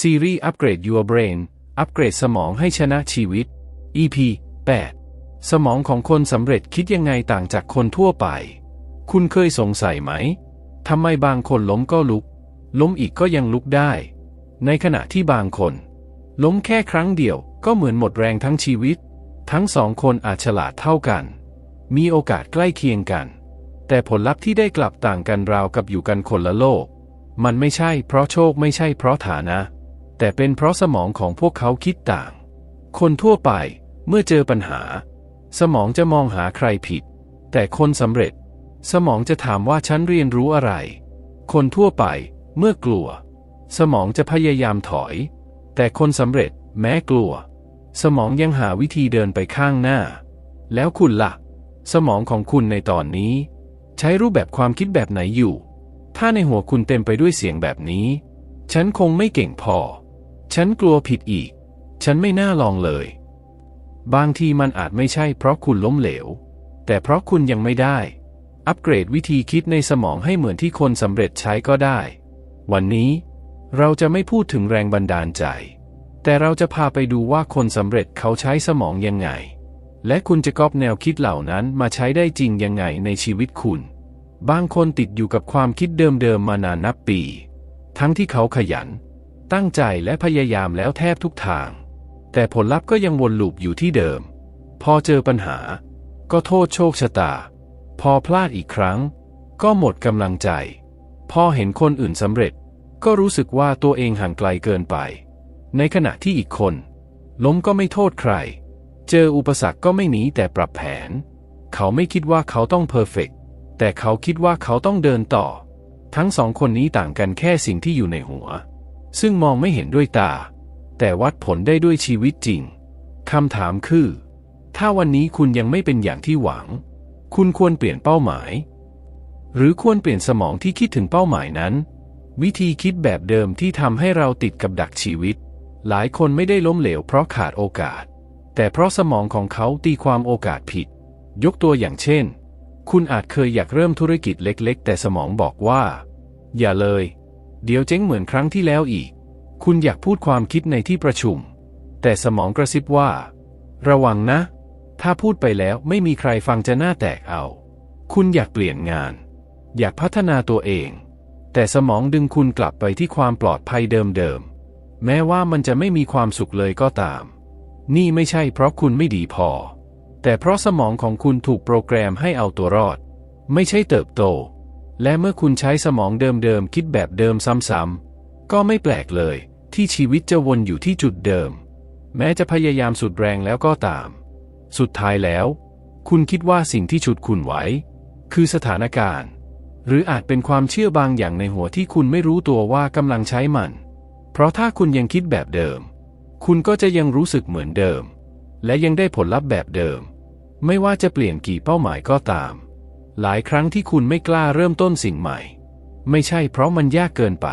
ซีรีส์ Upgrade Your Brain อัปเกรดสมองให้ชนะชีวิต EP 8 สมองของคนสำเร็จคิดยังไงต่างจากคนทั่วไป คุณเคยสงสัยไหม ทำไมบางคนล้มก็ลุก ล้มอีกก็ยังลุกได้ ในขณะที่บางคน ล้มแค่ครั้งเดียวก็เหมือนหมดแรงทั้งชีวิต ทั้งสองคนอาจฉลาดเท่ากัน มีโอกาสใกล้เคียงกัน แต่ผลลัพธ์ที่ได้กลับต่างกันราวกับอยู่กันคนละโลก มันไม่ใช่เพราะโชคไม่ใช่เพราะฐานะ แต่เป็นเพราะสมองของพวกเขาคิดต่าง คนทั่วไปเมื่อเจอปัญหา สมองจะมองหาใครผิด แต่คนสำเร็จ สมองจะถามว่าฉันเรียนรู้อะไร คนทั่วไปเมื่อกลัว สมองจะพยายามถอย แต่คนสำเร็จแม้กลัว สมองยังหาวิธีเดินไปข้างหน้า แล้วคุณละ่ะ สมองของคุณในตอนนี้ ใช้รูปแบบความคิดแบบไหนอยู่ ถ้าในหัวคุณเต็มไปด้วยเสียงแบบนี้ ฉันคงไม่เก่งพอ ฉันกลัวผิดอีก ฉันไม่น่าลองเลย บางทีมันอาจไม่ใช่เพราะคุณล้มเหลว แต่เพราะคุณยังไม่ได้ อัปเกรดวิธีคิดในสมองให้เหมือนที่คนสำเร็จใช้ก็ได้ วันนี้ เราจะไม่พูดถึงแรงบันดาลใจ แต่เราจะพาไปดูว่าคนสำเร็จเขาใช้สมองยังไง และคุณจะก๊อปแนวคิดเหล่านั้นมาใช้ได้จริงยังไงในชีวิตคุณ บางคนติดอยู่กับความคิดเดิมๆมานานนับปี ทั้งที่เขาขยัน ตั้งใจและพยายามแล้วแทบทุกทาง แต่ผลลัพธ์ก็ยังวนลูปอยู่ที่เดิม พอเจอปัญหา ก็โทษโชคชะตา พอพลาดอีกครั้ง ก็หมดกำลังใจ พอเห็นคนอื่นสำเร็จ ก็รู้สึกว่าตัวเองห่างไกลเกินไป ในขณะที่อีกคน ล้มก็ไม่โทษใคร เจออุปสรรคก็ไม่หนีแต่ปรับแผน เขาไม่คิดว่าเขาต้องเพอร์เฟกต์แต่เขาคิดว่าเขาต้องเดินต่อ ทั้งสองคนนี้ต่างกันแค่สิ่งที่อยู่ในหัว ซึ่งมองไม่เห็นด้วยตา แต่วัดผลได้ด้วยชีวิตจริงคำถามคือ ถ้าวันนี้คุณยังไม่เป็นอย่างที่หวัง คุณควรเปลี่ยนเป้าหมาย หรือควรเปลี่ยนสมองที่คิดถึงเป้าหมายนั้น วิธีคิดแบบเดิมที่ทำให้เราติดกับดักชีวิต หลายคนไม่ได้ล้มเหลวเพราะขาดโอกาส แต่เพราะสมองของเขาตีความโอกาสผิด ยกตัวอย่างเช่น คุณอาจเคยอยากเริ่มธุรกิจเล็ก ๆ แต่สมองบอกว่า อย่าเลย เดี๋ยวเจ๊งเหมือนครั้งที่แล้วอีก คุณอยากพูดความคิดในที่ประชุม แต่สมองกระซิบว่า ระวังนะ ถ้าพูดไปแล้วไม่มีใครฟังจะหน้าแตกเอา คุณอยากเปลี่ยนงาน อยากพัฒนาตัวเอง แต่สมองดึงคุณกลับไปที่ความปลอดภัยเดิมๆ แม้ว่ามันจะไม่มีความสุขเลยก็ตาม นี่ไม่ใช่เพราะคุณไม่ดีพอ แต่เพราะสมองของคุณถูกโปรแกรมให้เอาตัวรอด ไม่ใช่เติบโต และเมื่อคุณใช้สมองเดิมๆคิดแบบเดิมซ้ำๆก็ไม่แปลกเลย ที่ชีวิตจะวนอยู่ที่จุดเดิม แม้จะพยายามสุดแรงแล้วก็ตาม สุดท้ายแล้ว คุณคิดว่าสิ่งที่ฉุดคุณไว้ คือสถานการณ์ หรืออาจเป็นความเชื่อบางอย่างในหัวที่คุณไม่รู้ตัวว่ากำลังใช้มัน เพราะถ้าคุณยังคิดแบบเดิม คุณก็จะยังรู้สึกเหมือนเดิม และยังได้ผลลัพธ์แบบเดิม ไม่ว่าจะเปลี่ยนกี่เป้าหมายก็ตาม หลายครั้งที่คุณไม่กล้าเริ่มต้นสิ่งใหม่ ไม่ใช่เพราะมันยากเกินไป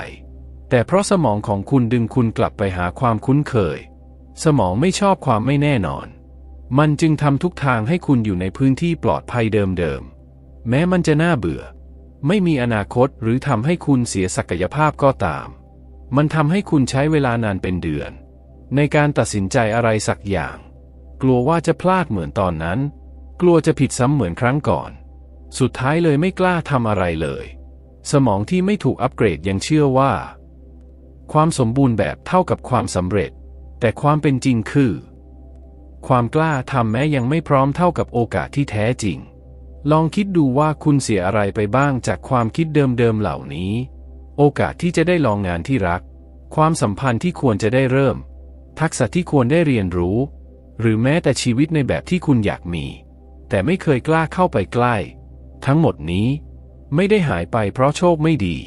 แต่เพราะสมองของคุณดึงคุณกลับไปหาความคุ้นเคย สมองไม่ชอบความไม่แน่นอน มันจึงทำทุกทางให้คุณอยู่ในพื้นที่ปลอดภัยเดิมๆ แม้มันจะน่าเบื่อ ไม่มีอนาคตหรือทำให้คุณเสียศักยภาพก็ตาม มันทำให้คุณใช้เวลานานเป็นเดือน ในการตัดสินใจอะไรสักอย่าง กลัวว่าจะพลาดเหมือนตอนนั้น กลัวจะผิดซ้ำเหมือนครั้งก่อน สุดท้ายเลยไม่กล้าทำอะไรเลย สมองที่ไม่ถูกอัปเกรดยังเชื่อว่า ความสมบูรณ์แบบเท่ากับความสำเร็จ แต่ความเป็นจริงคือ ความกล้าทำแม้ยังไม่พร้อมเท่ากับโอกาสที่แท้จริง ลองคิดดูว่าคุณเสียอะไรไปบ้างจากความคิดเดิมๆเหล่านี้ โอกาสที่จะได้ลองงานที่รัก ความสัมพันธ์ที่ควรจะได้เริ่ม ทักษะที่ควรได้เรียนรู้ หรือแม้แต่ชีวิตในแบบที่คุณอยากมี แต่ไม่เคยกล้าเข้าไปใกล้ ทั้งหมดนี้ ไม่ได้หายไปเพราะโชคไม่ดี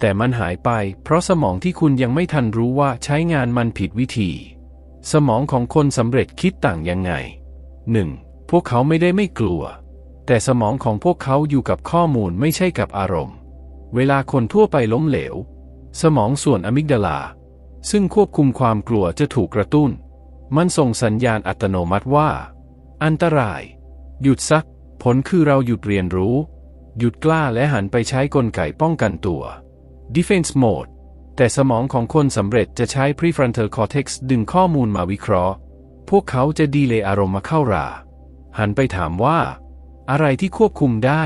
แต่มันหายไปเพราะสมองที่คุณยังไม่ทันรู้ว่าใช้งานมันผิดวิธี สมองของคนสำเร็จคิดต่างยังไง 1. พวกเขาไม่ได้ไม่กลัว แต่สมองของพวกเขาอยู่กับข้อมูลไม่ใช่กับอารมณ์ เวลาคนทั่วไปล้มเหลว สมองส่วนอะมิกดาลา ซึ่งควบคุมความกลัวจะถูกกระตุ้น มันส่งสัญญาณอัตโนมัติว่า อันตราย หยุดซัก ผลคือเราหยุดเรียนรู้ หยุดกล้าและหันไปใช้กลไกป้องกันตัว defense mode แต่สมองของคนสำเร็จจะใช้ prefrontal cortex ดึงข้อมูลมาวิเคราะห์ พวกเขาจะดีเลยอารมณ์มาเข้ารา หันไปถามว่า อะไรที่ควบคุมได้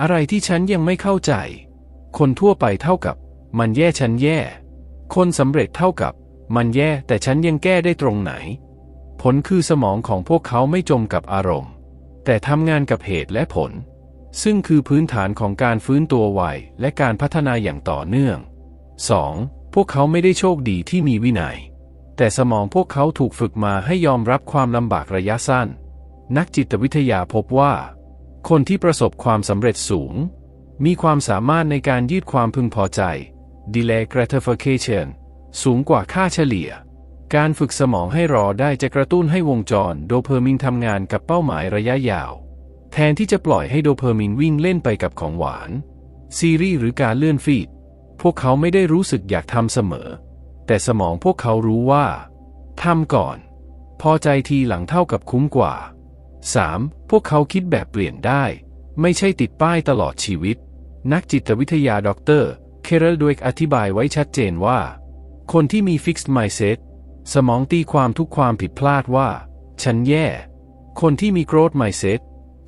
อะไรที่ฉันยังไม่เข้าใจ คนทั่วไปเท่ากับ มันแย่ฉันแย่ คนสำเร็จเท่ากับ มันแย่แต่ฉันยังแก้ได้ตรงไหน ผลคือสมองของพวกเขาไม่จมกับอารมณ์ แต่ทำงานกับเหตุและผล ซึ่งคือพื้นฐานของการฟื้นตัวไวและการพัฒนาอย่างต่อเนื่อง 2. พวกเขาไม่ได้โชคดีที่มีวินัย แต่สมองพวกเขาถูกฝึกมาให้ยอมรับความลำบากระยะสั้น นักจิตวิทยาพบว่า คนที่ประสบความสำเร็จสูง มีความสามารถในการยืดความพึงพอใจ delay gratification สูงกว่าค่าเฉลี่ย การฝึกสมองให้รอได้จะกระตุ้นให้วงจรโดเพอร์มินทำงานกับเป้าหมายระยะยาว แทนที่จะปล่อยให้โดเพอร์มินวิ่งเล่นไปกับของหวาน ซีรีส์หรือการเลื่อนฟีด พวกเขาไม่ได้รู้สึกอยากทำเสมอ แต่สมองพวกเขารู้ว่าทำก่อน พอใจทีหลังเท่ากับคุ้มกว่า 3. พวกเขาคิดแบบเปลี่ยนได้ ไม่ใช่ติดป้ายตลอดชีวิต นักจิตวิทยาดรเคเรลดวยอธิบายไว้ชัดเจนว่า คนที่มี fixed mindset สมองตีความทุกความผิดพลาดว่า ฉันแย่ คนที่มี growth mindset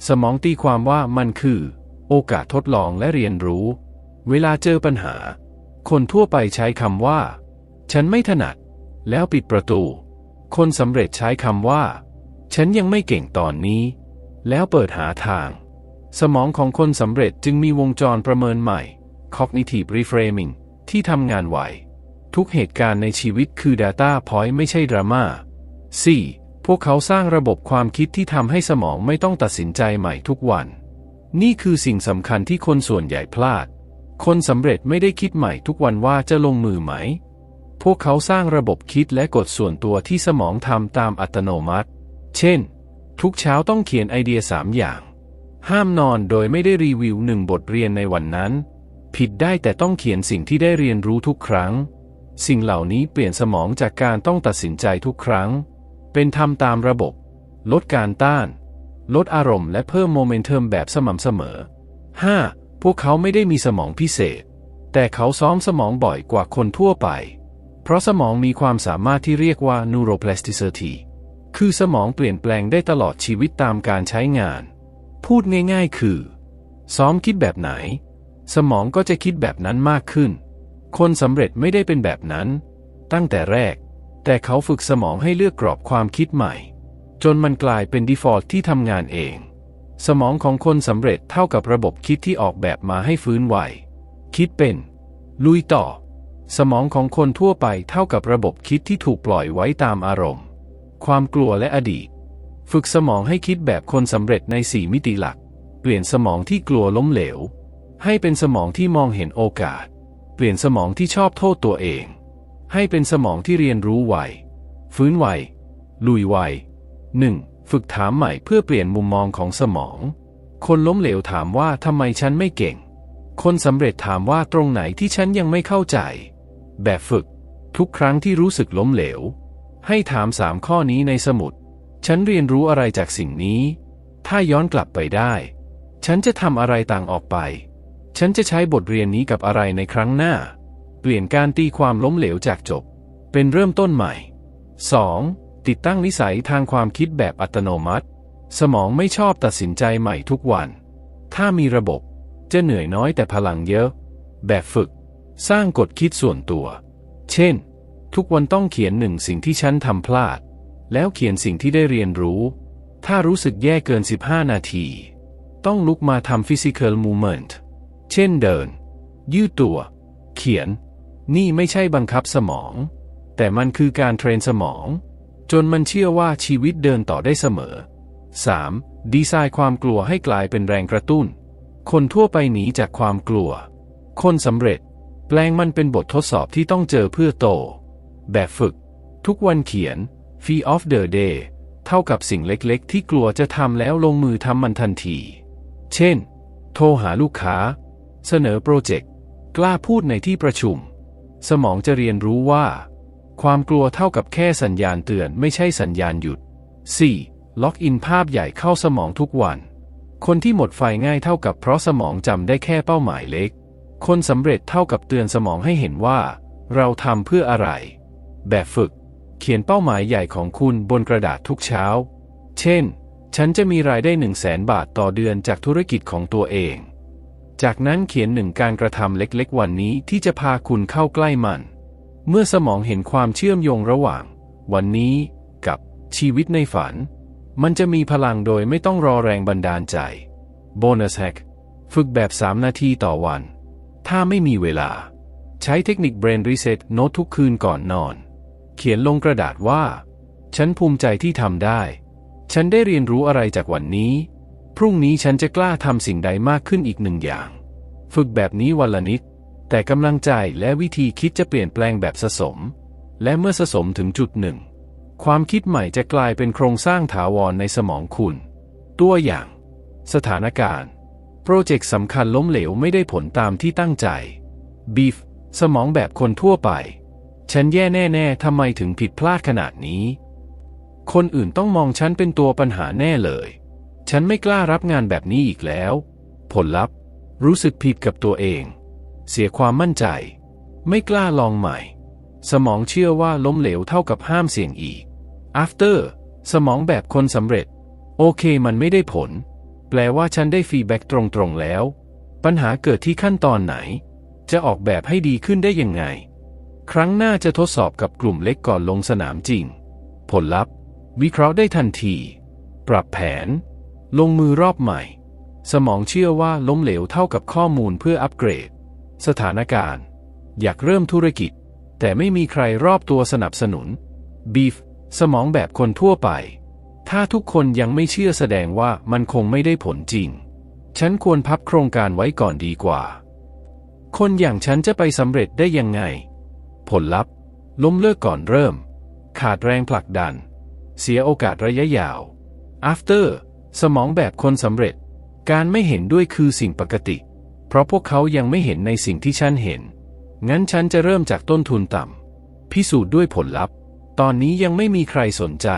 สมองตีความว่ามันคือ โอกาสทดลองและเรียนรู้ เวลาเจอปัญหา คนทั่วไปใช้คำว่า ฉันไม่ถนัด แล้วปิดประตู คนสำเร็จใช้คำว่า ฉันยังไม่เก่งตอนนี้ แล้วเปิดหาทาง สมองของคนสำเร็จจึงมีวงจรประเมินใหม่ cognitive reframing ที่ทำงานไว ทุกเหตุการณ์ในชีวิตคือ Data Point ไม่ใช่ดราม่า 4. พวกเขาสร้างระบบความคิดที่ทำให้สมองไม่ต้องตัดสินใจใหม่ทุกวัน นี่คือสิ่งสำคัญที่คนส่วนใหญ่พลาด คนสำเร็จไม่ได้คิดใหม่ทุกวันว่าจะลงมือไหม พวกเขาสร้างระบบคิดและกฎส่วนตัวที่สมองทำตามอัตโนมัติ เช่น ทุกเช้าต้องเขียนไอเดียสามอย่าง ห้ามนอนโดยไม่ได้รีวิวหนึ่งบทเรียนในวันนั้น ผิดได้แต่ต้องเขียนสิ่งที่ได้เรียนรู้ทุกครั้ง สิ่งเหล่านี้เปลี่ยนสมองจากการต้องตัดสินใจทุกครั้ง เป็นทำตามระบบ ลดการต้าน ลดอารมณ์และเพิ่มโมเมนเทมแบบสม่ำเสมอ 5. พวกเขาไม่ได้มีสมองพิเศษ แต่เขาซ้อมสมองบ่อยกว่าคนทั่วไป เพราะสมองมีความสามารถที่เรียกว่า neuroplasticity คือสมองเปลี่ยนแปลงได้ตลอดชีวิตตามการใช้งาน พูดง่ายๆ คือ ซ้อมคิดแบบไหน สมองก็จะคิดแบบนั้นมากขึ้น คนสำเร็จไม่ได้เป็นแบบนั้น ตั้งแต่แรก แต่เขาฝึกสมองให้เลือกกรอบความคิดใหม่ จนมันกลายเป็น default ที่ทำงานเอง สมองของคนสำเร็จเท่ากับระบบคิดที่ออกแบบมาให้ฟื้นไหว คิดเป็น ลุยต่อ สมองของคนทั่วไปเท่ากับระบบคิดที่ถูกปล่อยไว้ตามอารมณ์ ความกลัวและอดีต ฝึกสมองให้คิดแบบคนสำเร็จในสี่มิติหลัก เปลี่ยนสมองที่กลัวล้มเหลว ให้เป็นสมองที่มองเห็นโอกาส เปลี่ยนสมองที่ชอบโทษตัวเอง ให้เป็นสมองที่เรียนรู้ไว ฟื้นไว ลุยไว 1. ฝึกถามใหม่เพื่อเปลี่ยนมุมมองของสมอง คนล้มเหลวถามว่าทำไมฉันไม่เก่ง คนสำเร็จถามว่าตรงไหนที่ฉันยังไม่เข้าใจ แบบฝึก ทุกครั้งที่รู้สึกล้มเหลว ให้ถามสามข้อนี้ในสมุด ฉันเรียนรู้อะไรจากสิ่งนี้ ถ้าย้อนกลับไปได้ ฉันจะทำอะไรต่างออกไป ฉันจะใช้บทเรียนนี้กับอะไรในครั้งหน้า เปลี่ยนการตีความล้มเหลวจากจบ เป็นเริ่มต้นใหม่ 2. ติดตั้งนิสัยทางความคิดแบบอัตโนมัติ สมองไม่ชอบตัดสินใจใหม่ทุกวัน ถ้ามีระบบ จะเหนื่อยน้อยแต่พลังเยอะ แบบฝึก สร้างกฎคิดส่วนตัว เช่น ทุกวันต้องเขียนหนึ่งสิ่งที่ฉันทำพลาด แล้วเขียนสิ่งที่ได้เรียนรู้ ถ้ารู้สึกแย่เกิน 15 นาที ต้องลุกมาทำ physical movement เช่นเดิน ยืดตัว เขียน นี่ไม่ใช่บังคับสมอง แต่มันคือการเทรนสมอง จนมันเชื่อว่าชีวิตเดินต่อได้เสมอ 3. ดีไซน์ความกลัวให้กลายเป็นแรงกระตุ้น คนทั่วไปหนีจากความกลัว คนสำเร็จ แปลงมันเป็นบททดสอบที่ต้องเจอเพื่อโต แบบฝึก ทุกวันเขียน Fee of the day เท่ากับสิ่งเล็กๆ ที่กลัวจะทำแล้วลงมือทำมันทันที เช่น โทรหาลูกค้า เสนอโปรเจกต์ กล้าพูดในที่ประชุม สมองจะเรียนรู้ว่า ความกลัวเท่ากับแค่สัญญาณเตือนไม่ใช่สัญญาณหยุด 4. ล็อกอินภาพใหญ่เข้าสมองทุกวัน คนที่หมดไฟง่ายเท่ากับเพราะสมองจำได้แค่เป้าหมายเล็ก คนสำเร็จเท่ากับเตือนสมองให้เห็นว่า เราทำเพื่ออะไร แบบฝึก เขียนเป้าหมายใหญ่ของคุณบนกระดาษทุกเช้า เช่น ฉันจะมีรายได้ 1 0 0 0 0แสนบาทต่อเดือนจากธุรกิจของตัวเอง จากนั้นเขียนหนึ่งการกระทำเล็กๆ วันนี้ที่จะพาคุณเข้าใกล้มัน เมื่อสมองเห็นความเชื่อมโยงระหว่าง วันนี้กับชีวิตในฝัน มันจะมีพลังโดยไม่ต้องรอแรงบันดาลใจ โบนัสแฮกฝึกแบบ 3 นาทีต่อวัน ถ้าไม่มีเวลา ใช้เทคนิค Brain Reset โน้ตทุกคืนก่อนนอน เขียนลงกระดาษว่า ฉันภูมิใจที่ทำได้ ฉันได้เรียนรู้อะไรจากวันนี้ พรุ่งนี้ฉันจะกล้าทำสิ่งใดมากขึ้นอีกหนึ่งอย่าง ฝึกแบบนี้วันละนิด แต่กำลังใจและวิธีคิดจะเปลี่ยนแปลงแบบสะสม และเมื่อสะสมถึงจุดหนึ่ง ความคิดใหม่จะกลายเป็นโครงสร้างถาวรในสมองคุณ ตัวอย่าง สถานการณ์ โปรเจกต์สำคัญล้มเหลวไม่ได้ผลตามที่ตั้งใจ บีฟ สมองแบบคนทั่วไป ฉันแย่แน่ๆทำไมถึงผิดพลาดขนาดนี้ คนอื่นต้องมองฉันเป็นตัวปัญหาแน่เลย ฉันไม่กล้ารับงานแบบนี้อีกแล้ว ผลลัพธ์ รู้สึกผิดกับตัวเอง เสียความมั่นใจ ไม่กล้าลองใหม่ สมองเชื่อว่าล้มเหลวเท่ากับห้ามเสี่ยงอีก after สมองแบบคนสำเร็จ โอเคมันไม่ได้ผล แปลว่าฉันได้ฟีดแบ็กตรงๆแล้ว ปัญหาเกิดที่ขั้นตอนไหน จะออกแบบให้ดีขึ้นได้ยังไง ครั้งหน้าจะทดสอบกับกลุ่มเล็กก่อนลงสนามจริง ผลลัพธ์ วิเคราะห์ได้ทันที ปรับแผน ลงมือรอบใหม่ สมองเชื่อว่าล้มเหลวเท่ากับข้อมูลเพื่ออัปเกรด สถานการณ์ อยากเริ่มธุรกิจ แต่ไม่มีใครรอบตัวสนับสนุนบีฟสมองแบบคนทั่วไป ถ้าทุกคนยังไม่เชื่อแสดงว่ามันคงไม่ได้ผลจริง ฉันควรพับโครงการไว้ก่อนดีกว่า คนอย่างฉันจะไปสำเร็จได้ยังไง ผลลัพธ์ ล้มเลิกก่อนเริ่ม ขาดแรงผลักดัน เสียโอกาสระยะยาว after สมองแบบคนสำเร็จ การไม่เห็นด้วยคือสิ่งปกติ เพราะพวกเขายังไม่เห็นในสิ่งที่ฉันเห็น งั้นฉันจะเริ่มจากต้นทุนต่ำ พิสูจน์ด้วยผลลัพธ์ ตอนนี้ยังไม่มีใครสนใจ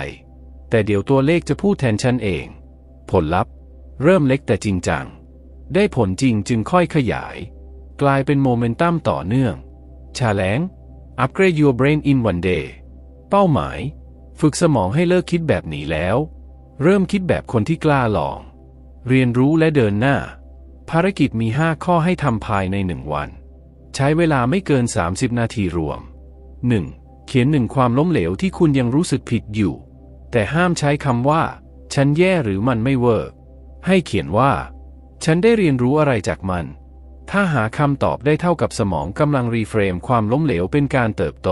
แต่เดี๋ยวตัวเลขจะพูดแทนฉันเอง ผลลัพธ์ เริ่มเล็กแต่จริงจัง ได้ผลจริงจึงค่อยขยาย กลายเป็นโมเมนตัมต่อเนื่อง ชาแลง upgrade your brain in one day เป้าหมาย ฝึกสมองให้เลิกคิดแบบหนีแล้ว เริ่มคิดแบบคนที่กล้าลอง เรียนรู้และเดินหน้า ภารกิจมี 5 ข้อให้ทำภายใน 1 วัน ใช้เวลาไม่เกิน 30 นาทีรวม 1. เขียนหนึ่งความล้มเหลวที่คุณยังรู้สึกผิดอยู่ แต่ห้ามใช้คำว่า ฉันแย่หรือมันไม่เวิร์กให้เขียนว่า ฉันได้เรียนรู้อะไรจากมัน ถ้าหาคำตอบได้เท่ากับสมองกำลังรีเฟรมความล้มเหลวเป็นการเติบโต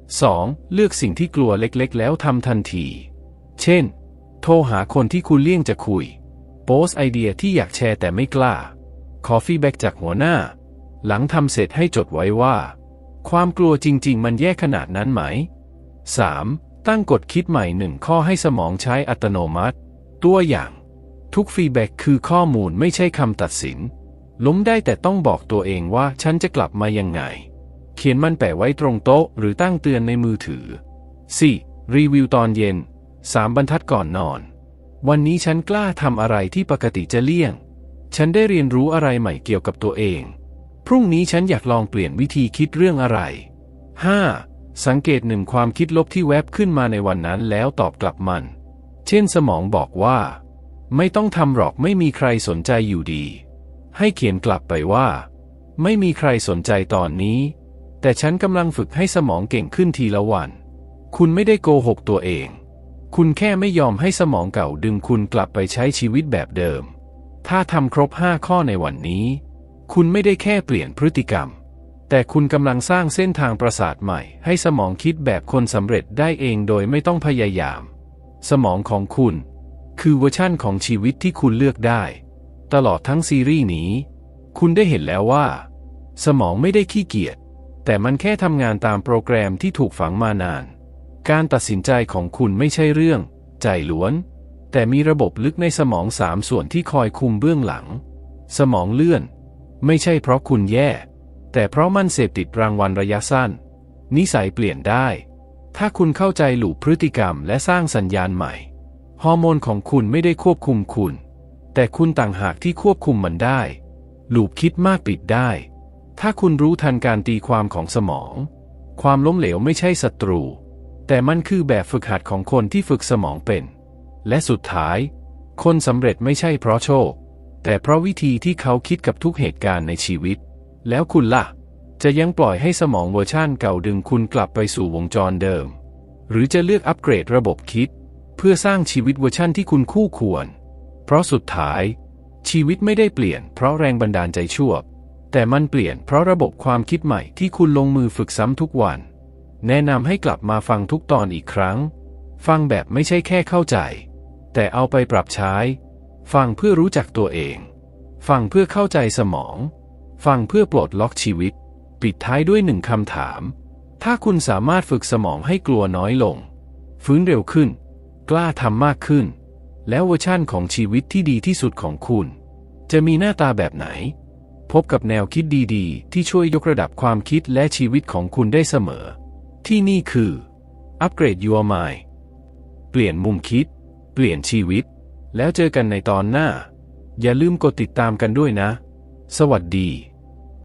2. เลือกสิ่งที่กลัวเล็กๆ แล้วทำทันที เช่น โทรหาคนที่คุณเลี่ยงจะคุย โพสไอเดียที่อยากแชร์แต่ไม่กล้า ขอฟีดแบ็กจากหัวหน้า หลังทำเสร็จให้จดไว้ว่า ความกลัวจริง ๆ มันแย่ขนาดนั้นไหม 3. ตั้งกฎคิดใหม่หนึ่งข้อให้สมองใช้อัตโนมัติ ตัวอย่าง ทุกฟีแบ็กคือข้อมูลไม่ใช่คำตัดสิน ล้มได้แต่ต้องบอกตัวเองว่าฉันจะกลับมายังไง เขียนมันแปะไว้ตรงโต๊ะ หรือตั้งเตือนในมือถือ 4. รีวิวตอนเย็น 3บรรทัดก่อนนอน วันนี้ฉันกล้าทำอะไรที่ปกติจะเลี่ยง ฉันได้เรียนรู้อะไรใหม่เกี่ยวกับตัวเอง พรุ่งนี้ฉันอยากลองเปลี่ยนวิธีคิดเรื่องอะไร 5. สังเกตหนึ่งความคิดลบที่แวบขึ้นมาในวันนั้นแล้วตอบกลับมัน เช่นสมองบอกว่า ไม่ต้องทำหรอกไม่มีใครสนใจอยู่ดี ให้เขียนกลับไปว่า ไม่มีใครสนใจตอนนี้ แต่ฉันกำลังฝึกให้สมองเก่งขึ้นทีละวัน คุณไม่ได้โกหกตัวเอง คุณแค่ไม่ยอมให้สมองเก่าดึงคุณกลับไปใช้ชีวิตแบบเดิม ถ้าทำครบ 5 ข้อในวันนี้ คุณไม่ได้แค่เปลี่ยนพฤติกรรม แต่คุณกำลังสร้างเส้นทางประสาทใหม่ ให้สมองคิดแบบคนสำเร็จได้เองโดยไม่ต้องพยายาม สมองของคุณ คือเวอร์ชั่นของชีวิตที่คุณเลือกได้ ตลอดทั้งซีรีส์นี้ คุณได้เห็นแล้วว่า สมองไม่ได้ขี้เกียจแต่มันแค่ทำงานตามโปรแกรมที่ถูกฝังมานาน การตัดสินใจของคุณไม่ใช่เรื่อง ใจล้วน แต่มีระบบลึกในสมองสามส่วนที่คอยคุมเบื้องหลัง สมองเลื่อน ไม่ใช่เพราะคุณแย่ แต่เพราะมันเสพติดรางวัลระยะสั้น นิสัยเปลี่ยนได้ ถ้าคุณเข้าใจหลูพฤติกรรมและสร้างสัญญาณใหม่ ฮอร์โมนของคุณไม่ได้ควบคุมคุณ แต่คุณต่างหากที่ควบคุมมันได้ หลูคิดมากปิดได้ ถ้าคุณรู้ทันการตีความของสมอง ความล้มเหลวไม่ใช่ศัตรู แต่มันคือแบบฝึกหัดของคนที่ฝึกสมองเป็น และสุดท้าย คนสำเร็จไม่ใช่เพราะโชค แต่เพราะวิธีที่เขาคิดกับทุกเหตุการณ์ในชีวิต แล้วคุณล่ะ จะยังปล่อยให้สมองเวอร์ชั่นเก่าดึงคุณกลับไปสู่วงจรเดิม หรือจะเลือกอัปเกรดระบบคิด เพื่อสร้างชีวิตเวอร์ชั่นที่คุณคู่ควร เพราะสุดท้าย ชีวิตไม่ได้เปลี่ยน เพราะแรงบันดาลใจชั่วแต่มันเปลี่ยนเพราะระบบความคิดใหม่ที่คุณลงมือฝึกซ้ำทุกวัน แนะนำให้กลับมาฟังทุกตอนอีกครั้ง ฟังแบบไม่ใช่แค่เข้าใจ แต่เอาไปปรับใช้ ฟังเพื่อรู้จักตัวเอง ฟังเพื่อเข้าใจสมอง ฟังเพื่อปลดล็อกชีวิต ปิดท้ายด้วยหนึ่งคำถาม ถ้าคุณสามารถฝึกสมองให้กลัวน้อยลง ฟื้นเร็วขึ้น กล้าทำมากขึ้น แล้วเวอร์ชั่นของชีวิตที่ดีที่สุดของคุณ จะมีหน้าตาแบบไหน พบกับแนวคิดดีๆ ที่ช่วยยกระดับความคิดและชีวิตของคุณได้เสมอ ที่นี่คืออัปเกรด Your Mind เปลี่ยนมุมคิด เปลี่ยนชีวิต แล้วเจอกันในตอนหน้า อย่าลืมกดติดตามกันด้วยนะ สวัสดี